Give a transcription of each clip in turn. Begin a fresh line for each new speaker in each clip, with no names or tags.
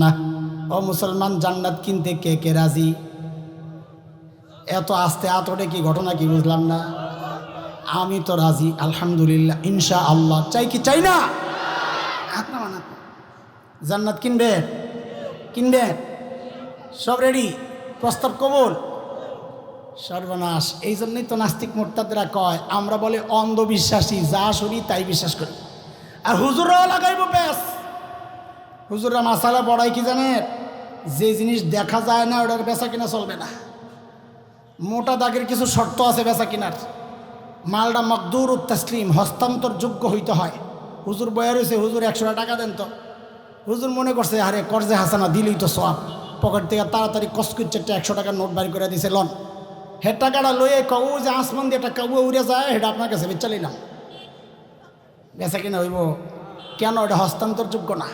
না। ও মুসলমান জান্নাত কিনতে কে কে রাজি? এত আস্তে আতটে কি ঘটনা কি বুঝলাম না। আমি তো রাজি, আলহামদুলিল্লাহ ইনশা আল্লাহ চাই কি চাই না? জান্নাত কিনবে? কিনবে? সব রেডি প্রস্তাব কবুল? সর্বনাশ। এই জন্যই তো নাস্তিক মোর্তাদরা কয়, আমরা বলে অন্ধবিশ্বাসী, যা শুনি তাই বিশ্বাস করি। আর হুজুরও লাগাইব ব্যাস। হুজুররা মাসালা বড়াই কি জানে যে জিনিস দেখা যায় না, ওটার বেচা কিনা চলবে না। মোটা দাগের কিছু শর্ত আছে বেচা কিনার। মালটা মকদুর তসলিম হস্তান্তর যোগ্য হইতে হয়। হুজুর বয়া রয়েছে হুজুর একশো টাকা দেন তো। হুজুর মনে করছে, আরে, কর্জে হাসানা, দিলেই তো সব পকেট থেকে তাড়াতাড়ি কসকুর চারটে একশো টাকার নোট বাড়ি করে দিছে, লন। হে টাকাটা লয়ে কউ যে আসমান দিয়ে একটা কাবু উড়ে যায়, সেটা আপনার কাছে বেচালি না বেচা কিনা হইব। কেন? এটা হস্তান্তরযোগ্য না।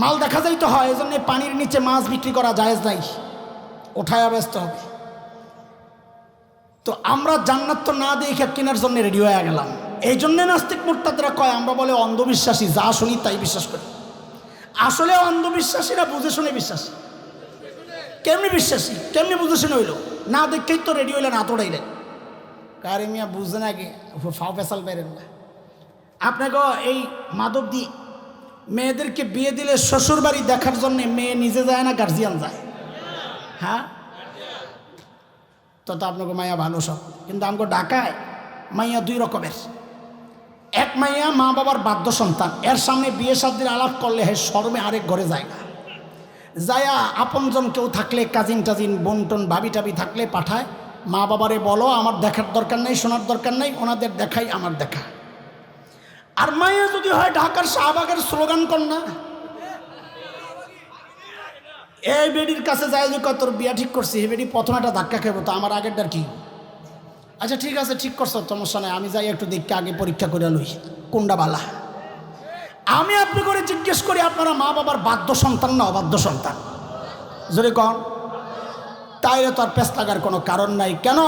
মাল দেখা যাইতে হয় এই জন্য পানির নিচে মাছ বিক্রি করা জায়েজ নাই। ওঠায় ব্যস্ত হবে। তো আমরা জান্নাত তো না দেখে কেনার জন্য রেডি হয়ে গেলাম। এই জন্যে নাস্তিক মোর্তাদরা কয়, আমরা বলে অন্ধবিশ্বাসী, যা শুনি তাই বিশ্বাস করি। আসলে অন্ধবিশ্বাসীরা বুঝে শুনে বিশ্বাসী। কেমনি বিশ্বাসী? কেমনি বুঝে শুনে হইল? না দেখেই তো রেডি হইলেন, হাত ওড়াইলেন কারে মিয়া বুঝে নাকি? ফাও পেশাল বেরেন না। আপনাকে এই মাদক দি মেয়েদেরকে বিয়ে দিলে শ্বশুর বাড়ি দেখার জন্য মেয়ে নিজে যায় না গার্জিয়ান যায়? হ্যাঁ? তো তো আপনাকে মাইয়া ভালো সব। কিন্তু আমাকে ডাকায় মাইয়া দুই রকমের। এক মাইয়া মা বাবার বাধ্য সন্তান। এর সামনে বিয়ে শাদির আলাপ করলে হে শর্মে আরেক ঘরে যায় না। যায়া আপনজন কেউ থাকলে কাজিন টাজিন বন্টন ভাবি টাবি থাকলে পাঠায়, মা বাবারে বলো, আমার দেখার দরকার নেই, শোনার দরকার নেই, ওনাদের দেখাই, আমার দেখা। আর মাইয়া যদি হয় ঢাকার শাহবাগের স্লোগান কর না। এই বেডির কাছে যায় যে তোর বিয়া ঠিক করছি, এই বেডি প্রথমে একটা ধাক্কা খেবো তো আমার আগেরটার কি? আচ্ছা ঠিক আছে, ঠিক করছ, সমস্যা নাই, আমি যাই একটু দেখতে, আগে পরীক্ষা করে লই, কোনটা বালা? আমি আপনি করে জিজ্ঞেস করি, আপনারা মা বাবার বাধ্য সন্তান না অবাধ্য সন্তান? যদি কন। তাইলে তো আর পেস লাগার কোনো কারণ নাই। কেন?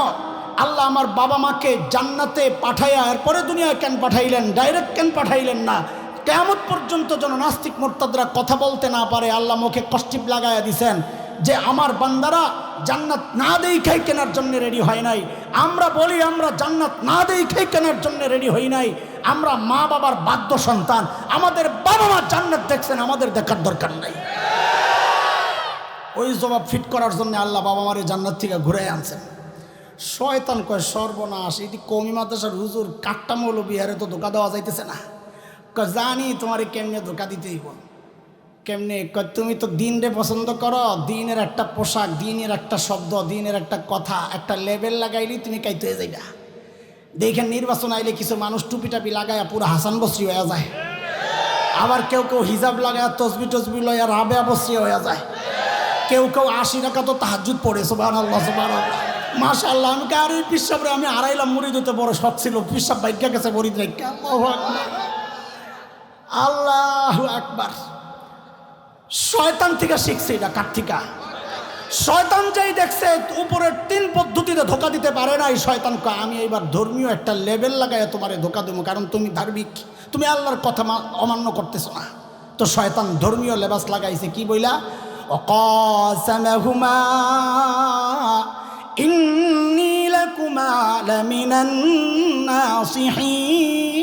আল্লাহ আমার বাবা মাকে জান্নাতে পাঠাইয়া এরপরে দুনিয়ায় কেন পাঠাইলেন? ডাইরেক্ট কেন পাঠাইলেন না? কেমন পর্যন্ত যেন নাস্তিক মোর্তাদরা কথা বলতে না পারে, আল্লাহ মুখে কষ্টিপ লাগাইয়া দিছেন যে আমার বান্দারা জান্নাত না দেই খাই কেনার জন্য রেডি হয় নাই। আমরা বলি আমরা জান্নাত না দেই খাই কেনার জন্য রেডি হই নাই। আমরা মা বাবার বাধ্য সন্তান। আমাদের বাবা মা জান্নাত দেখছেন, আমাদের দেখার দরকার নাই। ওই জবাব ফিট করার জন্য আল্লাহ বাবা মারে জান্নাত থেকে ঘুরে আনছেন। শয়তান কয়, সর্বনাশ, এটি কমি মাদ্রাসার হুজুর কাট্টা মৌল বিহারে তো ধোকা দেওয়া যাইতেছে না। জানি তোমারে কেমনে ধোকা বল কেমনে? তুমি তো দিন রে পছন্দ করো, দিনের একটা পোশাক, দিনের একটা শব্দ, দিনের একটা কথা, একটা লেবেল লাগাইলেই তুমি কাইতে যাইবা। দেখেন নির্বাচন আইলে কিছু মানুষ টুপি টাপি লাগায় পুরো হাসান বস্রি হয়ে যায়। আবার কেউ কেউ হিজাব লাগায় তসবি টসবি লয়া রাবে বস্রি হয়ে যায়। কেউ কেউ আশি টাকা তো তাহাজুদ পড়ে সোবান আল্লাহ সোবান মাশা আল্লাহ আমি কার ওই পিসাবরে আমি আড়াইলাম মুড়ি দিতে বড় শখ ছিল। পিসাব বাইকা গেছে বড়ি রেখা আল্লাহ আকবার। শয়তান থেকে শিখছে এটা, কার শয়তান যেই দেখছে, উপরের তিন পদ্ধতিতে ধোকা দিতে পারে না এই শয়তান কয়, আমি এইবার ধর্মীয় একটা লেভেল লাগাই তোমারে ধোকা দেবো, কারণ তুমি ধার্মিক। তুমি আল্লাহর কথা অমান্য করতেছো না। তো শয়তান ধর্মীয় লেবাস লাগাইছে, কি বইলা? ইন্নী লাকুমা লামিনান নাসিহিন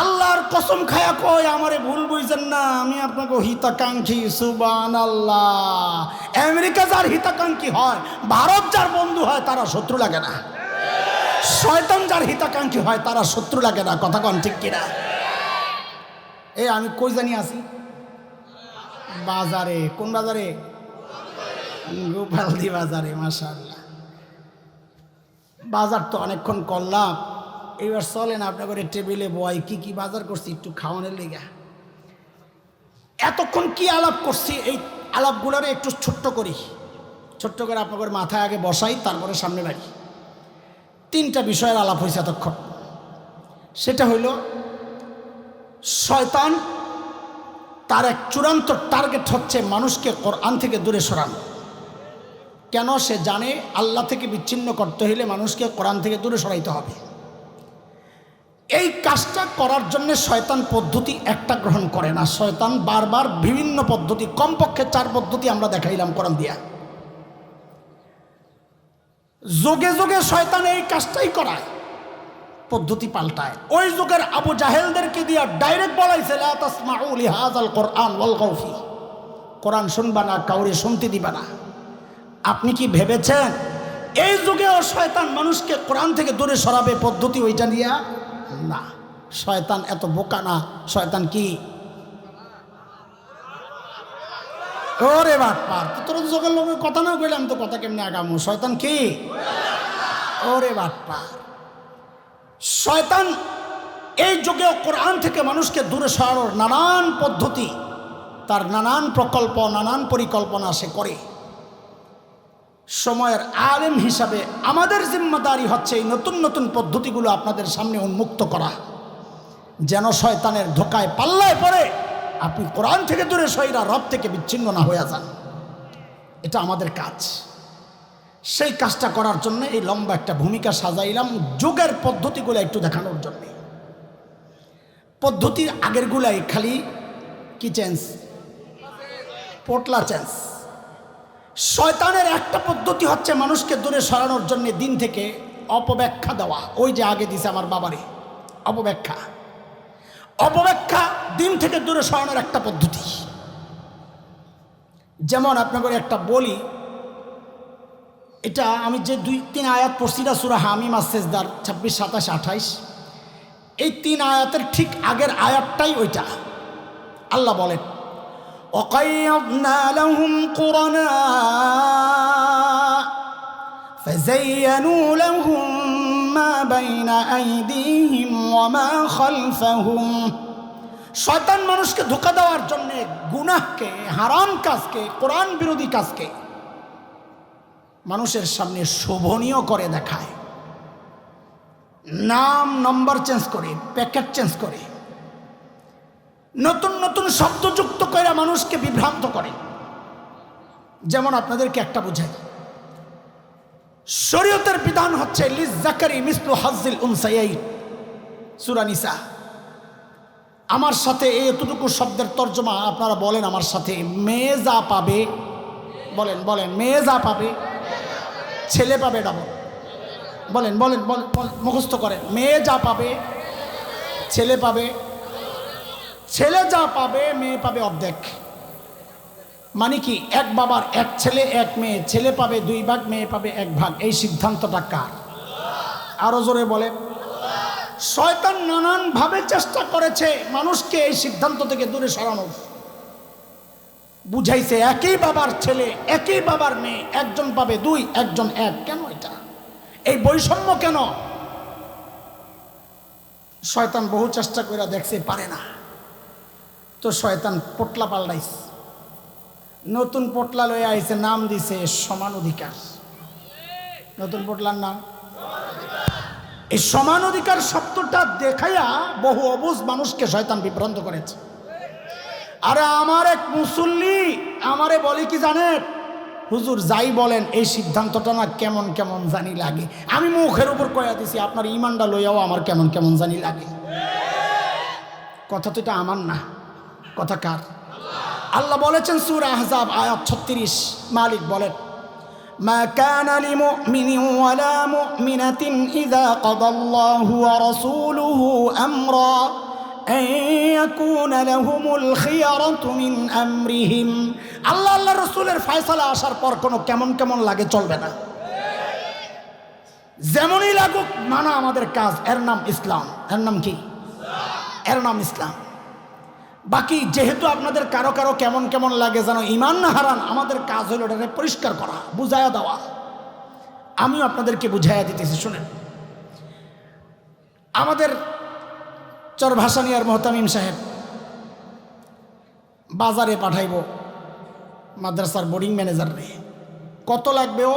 আল্লাহর কসম খায়া কয়, আমারে ভুল বুঝছেন না, আমি আপনাকে হিতাকাঙ্ক্ষী সুবান আল্লাহ আমেরিকা যার হিতাকাঙ্ক্ষী হয়, ভারত যার বন্ধু হয়, তারা শত্রু লাগে না। শয়তান যার হিতাকাঙ্ক্ষী হয়, তারা শত্রু লাগে না। কথা কন ঠিক কিনা? এ, আমি কই জানি আছি বাজারে, কোন বাজারে? গোপালদি বাজারে, মাশাআল্লাহ। বাজার তো অনেকক্ষণ করলাম। এবার চলেন আপনাদের টেবিলে বয়, কি কি বাজার করছি একটু খাওয়ানোর লেগে। এতক্ষণ কি আলাপ করছি? এই আলাপগুলোর একটু ছোট্ট করি। ছোট্ট করে আপনাদের মাথায় আগে বসাই, তারপরে সামনে বাড়ি। তিনটা বিষয়ের আলাপ হয়েছে এতক্ষণ। সেটা হইল, শয়তান তার এক চূড়ান্ত টার্গেট হচ্ছে মানুষকে কোরআন থেকে দূরে সরানো। কেন সে জানে? আল্লাহ থেকে বিচ্ছিন্ন করতে হইলে মানুষকে কোরআন থেকে দূরে সরাইতে হবে। এই কাজটা করার জন্য শয়তান পদ্ধতি একটা গ্রহণ করে না। শয়তান বারবার বিভিন্ন পদ্ধতি, কমপক্ষে চার পদ্ধতি আমরা দেখাইলাম কোরআন দিয়া। যোগে যোগে শয়তান এই কাজটাই করায়, পদ্ধতি পাল্টায়। ওই যুগের আবু জাহেলদেরকে দিয়া ডাইরেক্ট বলাইছে কোরআন কোরআন শুনবা না, কাউরে শুনতে দিবা না। আপনি কি ভেবেছেন? এই যুগেও শয়তান মানুষকে কোরআন থেকে দূরে সরাবে পদ্ধতি ওইটা দিয়া না। শয়তান এত বোকা না। শয়তান কি? ওরে তো তোর যখন লোকের কথা না কইলাম তো কথা কেমনি আগামো? শয়তান কি? ওরে বাটপার শয়তান এই যুগেও কোরআন থেকে মানুষকে দূরে সরানোর নানান পদ্ধতি, তার নানান প্রকল্প, নানান পরিকল্পনা সে করে। সময়ের আলেম হিসাবে আমাদের জিম্মাদারি হচ্ছে এই নতুন নতুন পদ্ধতিগুলো আপনাদের সামনে উন্মুক্ত করা। যেন শয়তানের ধোকায় পাল্লায় পড়ে আপনি কোরআন থেকে দূরে সইরা রব থেকে বিচ্ছিন্ন না হয়ে যান। এটা আমাদের কাজ। সেই কাজটা করার জন্য এই লম্বা একটা ভূমিকা সাজাইলাম যুগের পদ্ধতিগুলো একটু দেখানোর জন্য। পদ্ধতি আগেরগুলাই খালি কি চেঞ্জ পোটলা চেঞ্জ শয়তানের একটা পদ্ধতি হচ্ছে মানুষকে দূরে সরানোর জন্য দিন থেকে অপব্যাখ্যা দেওয়া। ওই যে আগে দিছে আমার বাবারে। অপব্যাখ্যা। অপব্যাখ্যা দিন থেকে দূরে সরানোর একটা পদ্ধতি। যেমন আপনাকে একটা বলি, এটা আমি যে দুই, তিন আয়াত পড়ছিলা সুরা হামিম আসেসদার ছাব্বিশ, সাতাশ, আঠাইশ, এই তিন আয়াতের ঠিক আগের আয়াতটাই ওইটা। আল্লাহ বলেন وقيضنا لهم قرناء فزينوا لهم ما بين أيديهم وما خلفهم শয়তান মানুষকে ধোকা দেওয়ার জন্য গুনাহকে হারাম কাজকে কোরআন বিরোধী কাজকে মানুষের সামনে শোভনীয় করে দেখায় নাম নম্বর চেঞ্জ করে প্যাকেট চেঞ্জ করে নতুন নতুন শব্দযুক্ত করে মানুষকে বিভ্রান্ত করে। যেমন আপনাদেরকে একটা বুঝাই। শরীয়তের বিধান হচ্ছে হাজিল আমার সাথে এই এতটুকু শব্দের তর্জমা আপনারা বলেন আমার সাথে। মেয়ে যা পাবে বলেন বলেন মেয়ে যা পাবে ছেলে পাবে বলেন বলেন বলেন বলেন, মুখস্থ করেন। মেয়ে যা পাবে ছেলে পাবে ছেলে যা পাবে, মেয়ে পাবে অর্ধেক। মানে কি, এক বাবার এক ছেলে, এক মেয়ে। ছেলে পাবে দুই ভাগ, মেয়ে পাবে এক ভাগ। এই সিদ্ধান্তটা কার? আরও জোরে বলে শয়তান নানানভাবে চেষ্টা করেছে মানুষকে এই সিদ্ধান্ত থেকে দূরে সরানোর বুঝাইছে একই বাবার ছেলে, একই বাবার মেয়ে, একজন পাবে দুই, একজন এক। কেন এটা? এই বৈষম্য কেন? শয়তান বহু চেষ্টা করে দেখছে পারে না। তো শয়তান পোটলা পাল্টাইছে। নতুন পোটলা লয়ে আইছে, নাম দিছে সমান অধিকার। নতুন পোটলার নাম? এই সমান অধিকার শব্দটা দেখাইয়া বহু অবুজ মানুষকে শয়তান বিভ্রান্ত করেছে। আরে আমার এক মুসল্লি আমারে বলে কি জানেন? হুজুর যাই বলেন, এই সিদ্ধান্তটা না কেমন কেমন জানি লাগে। আমি মুখের উপর কয়া দিছি, আপনার ইমানটা লইয়াও আমার কেমন কেমন জানি লাগে। কথা তো এটা আমার না। কথা কার আল্লাহ বলেছেন সুর আহজাব আয়াত ছত্রিশ মালিক বলেন ما كان لمؤمن ولا مؤمنة إذا قضى الله ورسوله أمرا أن يكون لهم الخيرة من أمرهم আল্লাহ আল্লাহ রসুলের ফয়সালা আসার পর কোনো কেমন কেমন লাগে চলবে না যেমনই লাগুক মানা আমাদের কাজ এর নাম ইসলাম এর নাম কি এর নাম ইসলাম বাকি যেহেতু আপনাদের কারও কারও কেমন কেমন লাগে যেন ইমান না হারান, আমাদের কাজ হলো এটাকে পরিষ্কার করা, বুঝাইয়া দেওয়া। আমিও আপনাদেরকে বুঝাইয়া দিতেছি, শুনেন। আমাদের চর ভাসানিয়ার মোহতামিম সাহেব বাজারে পাঠাইব মাদ্রাসার বোর্ডিং ম্যানেজার রে। কত লাগবে ও?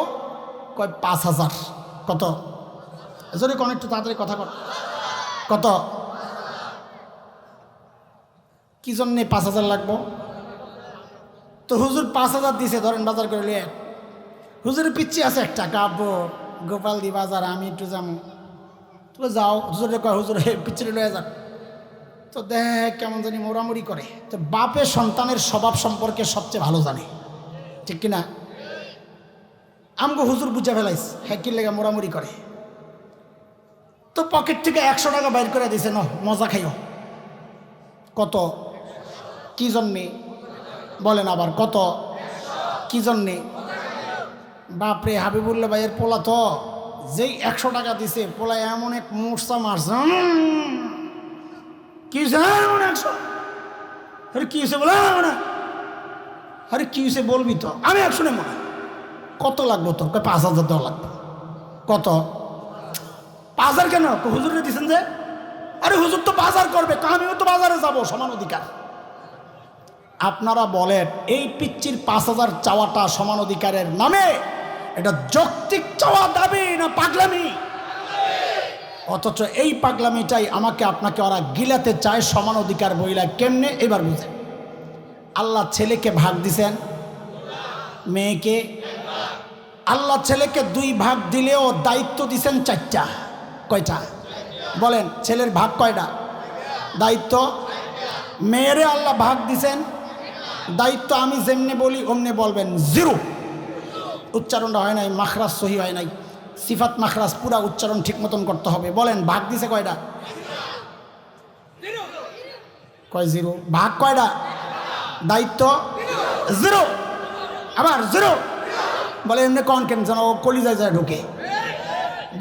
কয়, পাঁচ হাজার। কত? যদি কোন, একটু তাড়াতাড়ি কথা কত? কি জন্যে পাঁচ হাজার লাগবো? তো হুজুর পাঁচ হাজার দিছে, ধরেন বাজার করে লিয়ে হুজুরের পিচ্ছি আছে একটা কাব্য গোপাল দি বাজার, আমি একটু যাব তো যাও, হুজুরে কয়, হুজুর পিছনে লয়ে যাক। তো দেখ কেমন জানি মোড়ামুড়ি করে। তো বাপে সন্তানের স্বভাব সম্পর্কে সবচেয়ে ভালো জানে। ঠিক কিনা? আমগো হুজুর বুঝে ফেলাইস হ্যাঁ লেগে মোড়ামুড়ি করে। তো পকেট থেকে একশো টাকা বাইর করে দিছে ন মজা খাইও। কত? কি জন্যে? বলেন আবার কত? কি জন্যে? বাপরে হাবিবুল্লাহ ভাইয়ের পোলা তো যেই একশো টাকা দিছে পোলা এমন এক মোর্চা মারছে। কি হ্যাঁ, একশো। আরে হয়েছে বলে? আরে কি হয়েছে বলবি তো? আমি একশো মনে হয়। কত লাগবো তোর? পাঁচ হাজার দেওয়া লাগবে। কত? পাঁচ হাজার কেন হুজুরে দিচ্ছেন যে? আরে হুজুর তো বাজার করবে আমিও তো বাজারে যাব সমান অধিকার। আপনারা বলেন, এই পিচ্চির পাঁচ হাজার চাওয়াটা সমান অধিকারের নামে? এটা যৌক্তিক চাওয়া, দাবি না পাগলামি? অথচ এই পাগলামিটাই আমাকে, আপনাকে ওরা গিলাতে চায় সমান অধিকার বইলা কেমনে? এবার বুঝেন। আল্লাহ ছেলেকে ভাগ দিছেন, মেয়েকে। আল্লাহ ছেলেকে দুই ভাগ দিলেও দায়িত্ব দিছেন চারটা। কয়টা? বলেন, ছেলের ভাগ কয়টা? দায়িত্ব? মেয়েরে আল্লাহ ভাগ দিছেন দায়িত্ব আমি যেমনি বলি, অমনি বলবেন জিরো। উচ্চারণটা হয় নাই, মাখরাজ সহি হয় নাই। সিফাত মাখরাজ, পুরা উচ্চারণ ঠিক মতন করতে হবে। বলেন, ভাগ দিছে কয়টা? কয় জিরো? ভাগ কয়টা? দায়িত্ব? জিরো। আবার জিরো। বলে, এমনি কন কেন যেন কলিজায় যায় ঢুকে।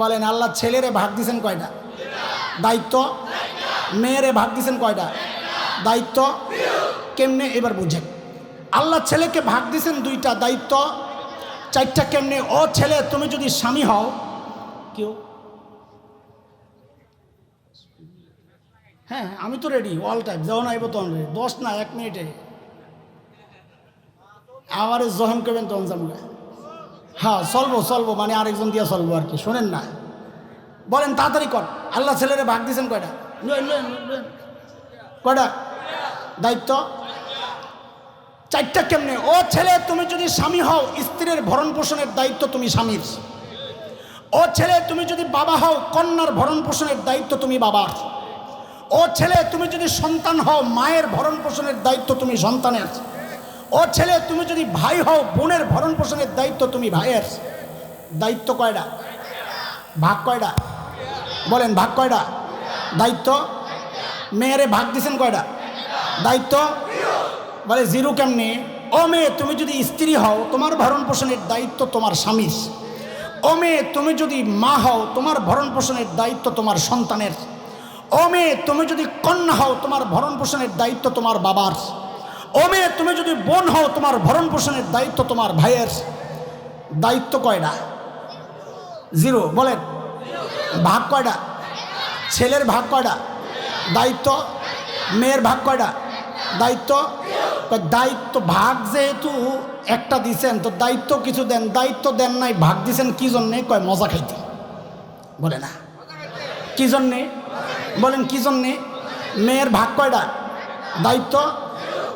বলেন, আল্লাহ ছেলেরে ভাগ দিছেন কয়টা? দায়িত্ব? মেয়েরে ভাগ দিছেন কয়টা? দায়িত্ব? কেমনে? এবার বুঝেন। আল্লাহ ছেলেকে ভাগ দিছেন দুইটা দায়িত্ব। চারটা কেমনে? ও ছেলে, তুমি যদি স্বামী হও, কেউ? হ্যাঁ আমি তো রেডি অল টাইম যখন আইব তখন রেডি দশ না, এক মিনিটে। আমার যখন করবেন তখন যাব হ্যাঁ চলবো চলবো মানে আরেকজন দিয়া চলবো আর কি, শোনেন না। বলেন, তাড়াতাড়ি কর। আল্লাহ ছেলেরে ভাগ দিয়েছেন কয়টা। কয়টা? দায়িত্ব? চারটা কেমনে? ও ছেলে, তুমি যদি স্বামী হও, স্ত্রীর ভরণ পোষণের দায়িত্ব তুমি স্বামীর। ও ছেলে, তুমি যদি বাবা হও, কন্যার ভরণ পোষণের দায়িত্ব তুমি বাবার। ও ছেলে, তুমি যদি সন্তান হও, মায়ের ভরণ পোষণের দায়িত্ব তুমি সন্তানের। ও ছেলে, তুমি যদি ভাই হও, বোনের ভরণ পোষণের দায়িত্ব তুমি ভাইয়ের। দায়িত্ব কয়টা ভাগ কয়টা বলেন, ভাগ কয়টা দায়িত্ব? মেয়েরে ভাগ দিছেন কয়টা দায়িত্ব? বলে, জিরো কেমনি? ও মেয়ে, তুমি যদি স্ত্রী হও, তোমার ভরণ পোষণের দায়িত্ব তোমার স্বামীর। ও মেয়ে, তুমি যদি মা হও, তোমার ভরণ পোষণের দায়িত্ব তোমার সন্তানের। ও মেয়ে, তুমি যদি কন্যা হও, তোমার ভরণ পোষণের দায়িত্ব তোমার বাবার। ও মেয়ে, তুমি যদি বোন হও, তোমার ভরণ পোষণের দায়িত্ব তোমার ভাইয়ের। দায়িত্ব কয়টা? জিরো, বলেন। ভাগ কয়টা? ছেলের ভাগ কয়টা? দায়িত্ব? মেয়ের ভাগ কয়টা? দায়িত্ব? দায়িত্ব ভাগ যেহেতু একটা দিছেন, তো দায়িত্ব কিছু দেন। দায়িত্ব দেন নাই, ভাগ দিছেন কি জন্যে? কয়, মজা খাইতে। বলে, না। কি জন্যে? বলেন, কি জন্যে? মেয়ের ভাগ কয়টা? দায়িত্ব?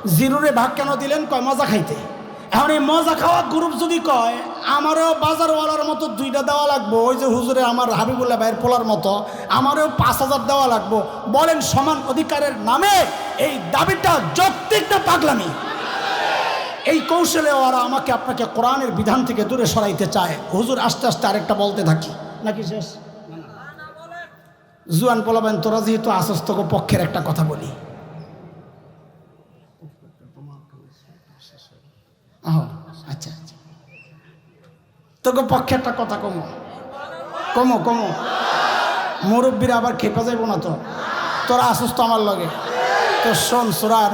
জিরুরে ভাগ কেন দিলেন? কয়, মজা খাইতে। এখন এই মজা খাওয়া গ্রুপ যদি কয়, আমারও বাজারওয়ালার মতো দুইটা দেওয়া লাগবো। ওই যে হুজুরে আমার হাবিবুল্লাহ ভাইয়ের পোলার মতো, আমারও পাঁচ হাজার দেওয়া লাগবো। বলেন সমান অধিকারের নামে এই দাবিটা যৌক্তিক না পাগলামি? এই কৌশলে ওরা আমাকে আপনাকে কোরআনের বিধান থেকে দূরে সরাইতে চায়। হুজুর, আস্তে আস্তে আরেকটা বলতে থাকি। নাকি শেষ? জুয়ান পোলাবেন, তোরা যেহেতু আশ্বস্তক পক্ষের একটা কথা বলি। আহ, আচ্ছা আচ্ছা তোকে পক্ষে একটা কথা কমো কমো কমো মুরব্বীরা আবার খেপা যাইব না তো তোরা আসুস তো আমার লগে তো শোন সুরার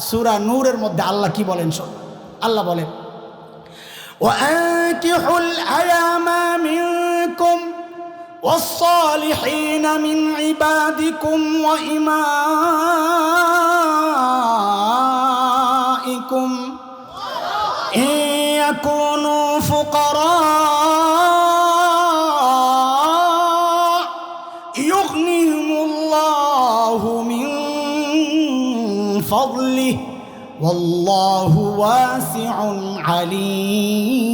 সুরা নূরের মধ্যে আল্লাহ কি বলেন শোন আল্লাহ বলেন وأنكحوا الأيام منكم والصالحين من عبادكم وإمائكم يكونوا فقراء يغنيهم الله من فضله والله واسع عليم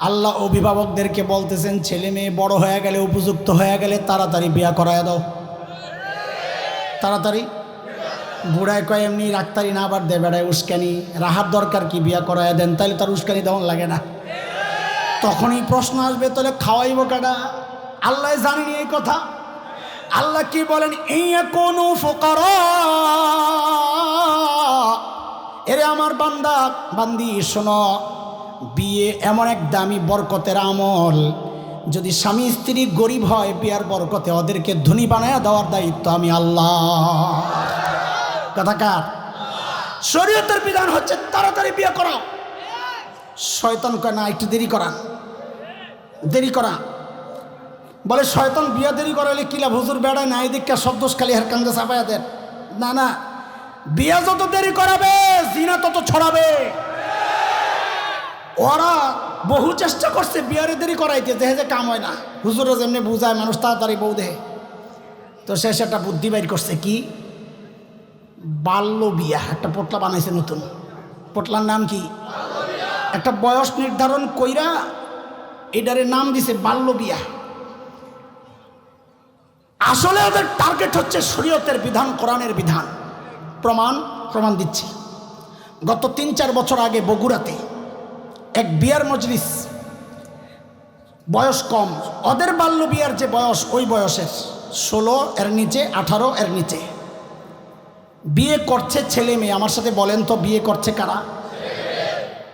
আল্লাহ আল্লাহ অভিভাবকদেরকে বলতেছেন ছেলে মেয়ে বড় হয়ে গেলে উপযুক্ত হয়ে গেলে তাড়াতাড়ি বিয়া করায় দাও তাড়াতাড়ি বুড়ায় কয়, এমনি ডাক্তারি না আবার দে বেড়ায় উস্কানি। রাহার দরকার কি বিয়া করায় দেন? তাহলে তার উস্কানি তেমন লাগে না। তখনই প্রশ্ন আসবে, তাহলে খাওয়াইব কাটা আল্লাহ জানেনি এই কথা। আল্লাহ কি বলেন? এই কোন ফোকার। এরে আমার বান্দা, বান্দি, শোনো। বিয়ে এমন এক দামি বরকতের আমল। যদি স্বামী স্ত্রী গরিব হয়, বিয়ার বরকতে ওদেরকে ধনী বানায় দেওয়ার দায়িত্ব আমি আল্লাহ। কথা কার? শরীয়তের বিধান হচ্ছে তাড়াতাড়ি বিয়ে করাও শয়তান কয়, না, একটু দেরি করা দেরি করা। বলে, শয়তান বিয়া দেরি করাইলে কিলা হুজুর বেড়ায় না এই দিকটা শব্দ খালি হার কান্দে চাপাইয়া না না। বিয়া যত দেরি করাবে, জিনা তত ছড়াবে। ওরা বহু চেষ্টা করছে বিয়ারে দেরি করাইতে, দেহে যে কাম হয় না। হুজুরে যেমনি বুঝায়, মানুষ তাড়াতাড়ি বউ দেহে। তো শেষ একটা বুদ্ধি বাইর করছে কি? বাল্য বিয়া একটা পোটলা বানাইছে নতুন। পোটলার নাম কি? একটা বয়স নির্ধারণ কইরা এটারে নাম দিছে বাল্য বিয়া আসলে ওদের টার্গেট হচ্ছে শরীয়তের বিধান, কোরআনের বিধান। প্রমাণ প্রমাণ দিচ্ছি। গত তিন চার বছর আগে বগুড়াতে এক বিয়ার মজলিস, বয়স কম। ওদের বাল্য বিয়ার যে বয়স, ওই বয়সের ষোলো, এর নিচে, আঠারো, এর নিচে। বিয়ে করছে ছেলে মেয়ে, আমার সাথে বলেন তো বিয়ে করছে কারা?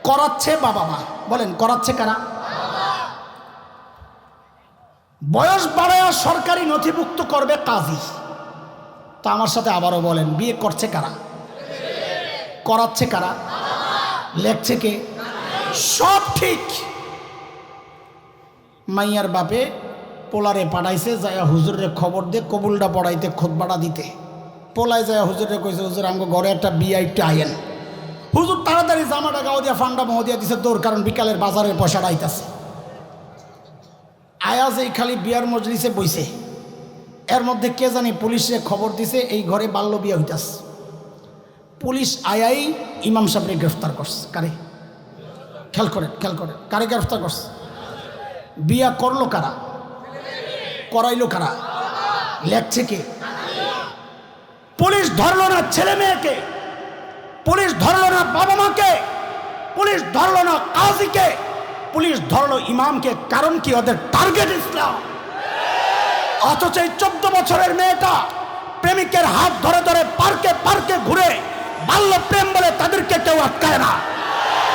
করাচ্ছে বাবা মা। বলেন, করাচ্ছে কারা? বয়স বাড়ায় সরকারি নথিভুক্ত করবে কাজী। তা আমার সাথে আবারও বলেন, বিয়ে করছে কারা? করাচ্ছে কারা? লেখছে কে? সব ঠিক। মাইয়ার বাপে পোলারে পাঠাইছে যায়া হুজুরের খবর দিয়ে কবুলটা পড়াইতে খোদবাড়া দিতে। পোলায় যায়, হুজুরে কইছে, হুজুর আমাকে ঘরে একটা একটু আইয়েন। হুজুর তাড়াতাড়ি জামাটা গাও দিয়া, ফান্ডা মোহ দিয়া দিছে দৌড় কারণ বিকালের বাজারের পয়সাটা আইতাছে আয়াজ এই খালি বিয়ার মজলিসে বইছে, এর মধ্যে কে জানি পুলিশে খবর দিছে, এই ঘরে বাল্য বিয়া হইতাছে। পুলিশ আয়াই ইমাম সাহেবরে গ্রেফতার করছে। কারে? খেয়াল করে খেয়াল করে। কারে গ্রেফতার করছে? বিয়া করল কারা? করাইলো কারা? লেখছে কে? পুলিশ ধরলো না ছেলে মেয়েকে, পুলিশ ধরলো না বাবা মাকে, পুলিশ ধরলো না কাজীকে, পুলিশ ধরলো ইমামকে, কারণ কি ওদের টার্গেট ইসলাম। অথচ এই চোদ্দ বছরের মেয়েটা প্রেমিকের হাত ধরে ধরে পার্কে পার্কে ঘুরে বাল্য প্রেম বলে তাদেরকে কেউ আটকায় না।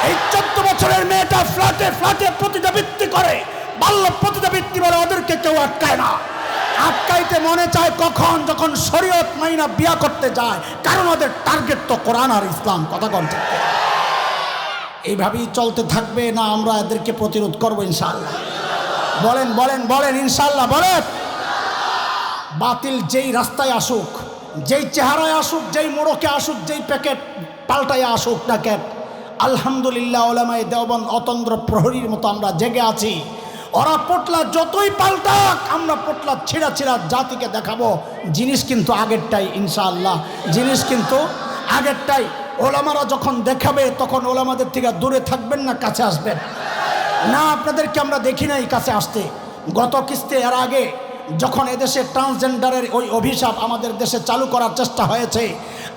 এই চোদ্দ বছরের মেয়েটা ফ্ল্যাটে ফ্ল্যাটে প্রতিযোগিত্বী করে, বাল্য প্রতিযোগিত্বী বলে ওদেরকে কেউ আটকায় না। আটকাইতে মনে চায় কখন যখন শরীয়ত মাইনা বিয়া করতে যায়। কারণ ওদের টার্গেট তো কোরআন আর ইসলাম, কথা কন এইভাবেই চলতে থাকবে না আমরা এদেরকে প্রতিরোধ করব ইনশাল্লাহ বলেন বলেন বলেন ইনশাল্লাহ বলেন। বাতিল যেই রাস্তায় আসুক, যেই চেহারায় আসুক, যেই মোড়কে আসুক, যেই প্যাকেট পাল্টায় আসুক না কেন, আলহামদুলিল্লাহ ওলামাই দেওবন অতন্দ্র প্রহরীর মতো আমরা জেগে আছি। ওরা পোটলা যতই পাল্টাক, আমরা পোটলা ছিঁড়া ছিঁড়া জাতিকে দেখাবো। জিনিস কিন্তু আগেরটাই, ইনশাআল্লাহ। জিনিস কিন্তু আগেরটাই। ওলামারা যখন দেখাবে, তখন ওলামাদের থেকে দূরে থাকবেন না, কাছে আসবেন। না, আপনাদেরকে আমরা দেখি নাই কাছে আসতে। গত কিস্তি এর আগে যখন এদেশে ট্রান্সজেন্ডারের ওই অভিশাপ আমাদের দেশে চালু করার চেষ্টা হয়েছে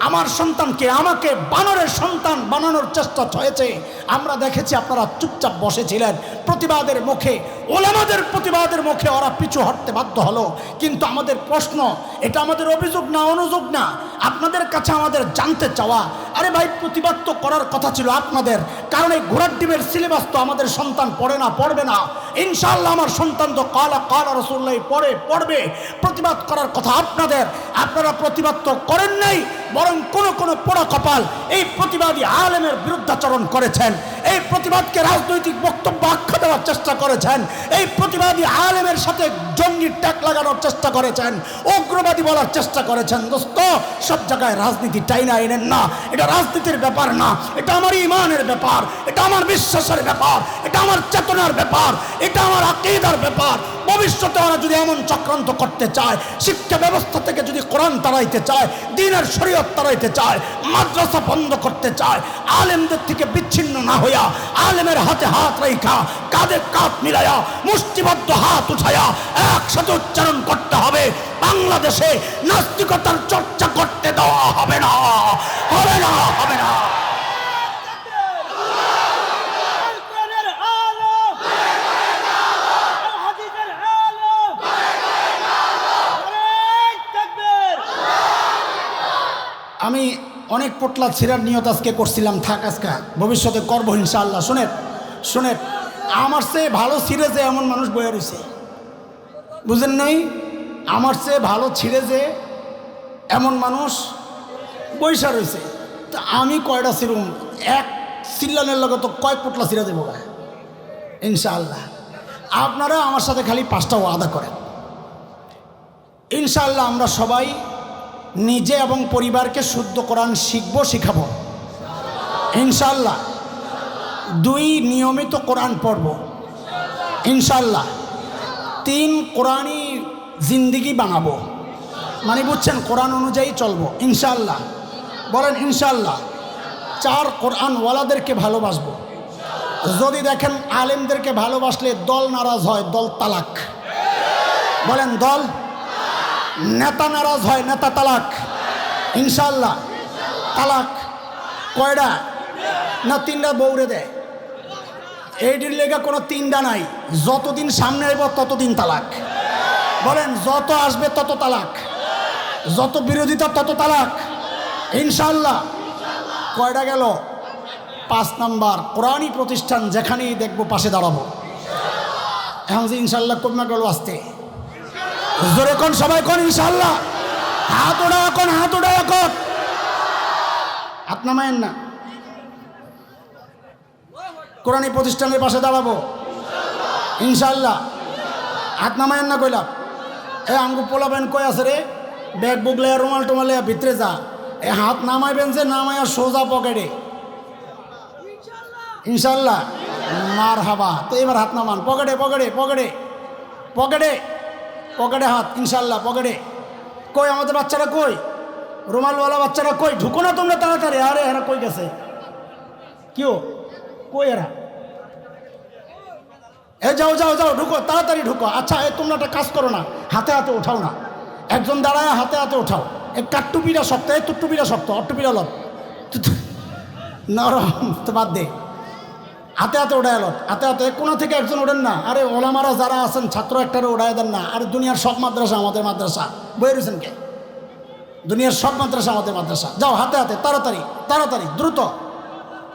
আমার সন্তানকে, আমাকে বানরের সন্তান বানানোর চেষ্টা হয়েছে আমরা দেখেছি আপনারা চুপচাপ বসেছিলেন। প্রতিবাদের মুখে, ওলামাদের প্রতিবাদের মুখে ওরা পিছু হটতে বাধ্য হলো। কিন্তু আমাদের প্রশ্ন, এটা আমাদের অভিযোগ না, অনুযোগ না? আপনাদের কাছে আমাদের জানতে চাওয়া, আরে ভাই, প্রতিবাদ তো করার কথা ছিল আপনাদের। কারণ এই ঘোড়ার ডিমের সিলেবাস তো আমাদের সন্তান পড়ে না, পড়বে না। ইনশাল্লাহ আমার সন্তান তো কালা কালা রসুল্লাহ পড়ে, পড়বে। প্রতিবাদ করার কথা আপনাদের। আপনারা প্রতিবাদ তো করেন নাই বরং কোন কোন পোড়া কপাল এই প্রতিবাদী আলেমের বিরুদ্ধাচরণ করেছেন। এই প্রতিবাদকে রাজনৈতিক বক্তব্য আখ্যা দেওয়ার চেষ্টা করেছেন। এই প্রতিবাদী আলেমের সাথে জঙ্গি ট্যাক লাগানোর চেষ্টা করেছেন। উগ্রবাদী বলার চেষ্টা করেছেন। দোস্ত, সব জায়গায় রাজনীতি টাইনা এনেন না। এটা রাজনীতির ব্যাপার না। এটা আমার ইমানের ব্যাপার। এটা আমার বিশ্বাসের ব্যাপার। এটা আমার চেতনার ব্যাপার। এটা আমার আকিদার ব্যাপার। ভবিষ্যতে ওরা যদি এমন চক্রান্ত করতে চায়, শিক্ষা ব্যবস্থা থেকে যদি কোরআন তাড়াইতে চায়, দিনের শরীয়ত তাড়াইতে চায়, মাদ্রাসা বন্ধ করতে চায়, আলেমদের থেকে বিচ্ছিন্ন না হইয়া আলেমের হাতে হাত রেখা কাঁধে কাঁধ মিলাইয়া মুষ্টিবদ্ধ হাত উঠাইয়া একসাথে উচ্চারণ করতে হবে। বাংলাদেশে নাস্তিকতার চর্চা করতে দেওয়া হবে না হবে না হবে না। আমি অনেক পোটলা ছিঁড়ার নিয়ত আজকে করছিলাম, থাক আজকে। ভবিষ্যতে করব ইনশাআল্লাহ। শোনেন শোনেন, আমার চেয়ে ভালো ছিঁড়ে যে এমন মানুষ বয়ে রয়েছে। বুঝেন নাই? আমার চেয়ে ভালো ছিঁড়ে যে এমন মানুষ বৈশা রয়েছে। তা আমি কয়টা ছিড়ুম? এক সিল্লানের লগে তো কয় পোটলা ছিঁড়ে দেবো। ইনশাআল্লাহ। আপনারা আমার সাথে খালি পাঁচটা ওয়াদা করেন। ইনশাআল্লাহ আমরা সবাই নিজে এবং পরিবারকে শুদ্ধ কোরআন শিখব, শিখাবো। ইনশাল্লাহ দুই নিয়মিত কোরআন পড়ব। ইনশাল্লাহ তিন কোরআনই জিন্দিগি বানাবো। মানে বুঝছেন, কোরআন অনুযায়ী চলবো। ইনশাল্লাহ বলেন ইনশাল্লাহ চার কোরআনওয়ালাদেরকে ভালোবাসবো। যদি দেখেন আলেমদেরকে ভালোবাসলে দল নারাজ হয়, দল তালাক। বলেন, দল নেতা নারাজ হয়, নেতা তালাক। ইনশাল্লাহ তালাক। কয়টা না তিনটা বৌরে দেয়। এইটির লেগে কোনো তিনটা নাই। যতদিন সামনে আইব, ততদিন তালাক। বলেন, যত আসবে, তত তালাক। যত বিরোধিতা, তত তালাক। ইনশাল্লাহ কয়টা গেল? পাঁচ নাম্বার কোরআনই প্রতিষ্ঠান যেখানেই দেখব, পাশে দাঁড়াবো। এখন যে ইনশাল্লাহ কমে গেল আসতে। জোরে কোন, সবাই কোন ইনশাল্লাহ হাত ওড়া এখন হাত ওড়া এখন হাত নামায়েন না। কোরআনী প্রতিষ্ঠানের পাশে দাঁড়াবো। ইনশাল্লাহ হাত নামায়েন না কইলাম। এ আঙ্গু পোলাবেন কই আছে রে? ব্যাগ বুগলে রুমাল টুমালে ভিতরে যা। এ হাত নামাইবেন যে, নামাইয়া সোজা পকেটে। ইনশাল্লাহ মার হাবা তো এবার হাত নামান। পকেটে পকেটে পকেটে। পকেটে। পকেটে হাত ইনশাল্লাহ পকেটে। কই, আমাদের বাচ্চারা কই? রুমালওয়ালা বাচ্চারা কই? ঢুকো না তোমরা তাড়াতাড়ি। আরে, এরা কই গেছে? কেউ কই এরা? এ, যাও যাও যাও, ঢুকো, তাড়াতাড়ি ঢুকো। আচ্ছা এ, তোমরা একটা কাজ করো না, হাতে হাতে উঠাও না। একজন দাঁড়ায়, হাতে হাতে উঠাও। এ কাট্টুপিটা শক্ত? এ তুট্টুপিটা শক্ত অট্টুপিটা লত নরম তো বাদ দে। হাতে হাতে এলো। হাতে হাতে কোনো থেকে একজন ওঠেন না। আরে ওলামারা যারা আছেন, ছাত্র একটারে ওড়ায় দেন না। আরে দুনিয়ার সব মাদ্রাসা আমাদের মাদ্রাসা। বই রয়েছেন কে? দুনিয়ার সব মাদ্রাসা আমাদের মাদ্রাসা। যাও হাতে হাতে, তাড়াতাড়ি তাড়াতাড়ি, দ্রুত।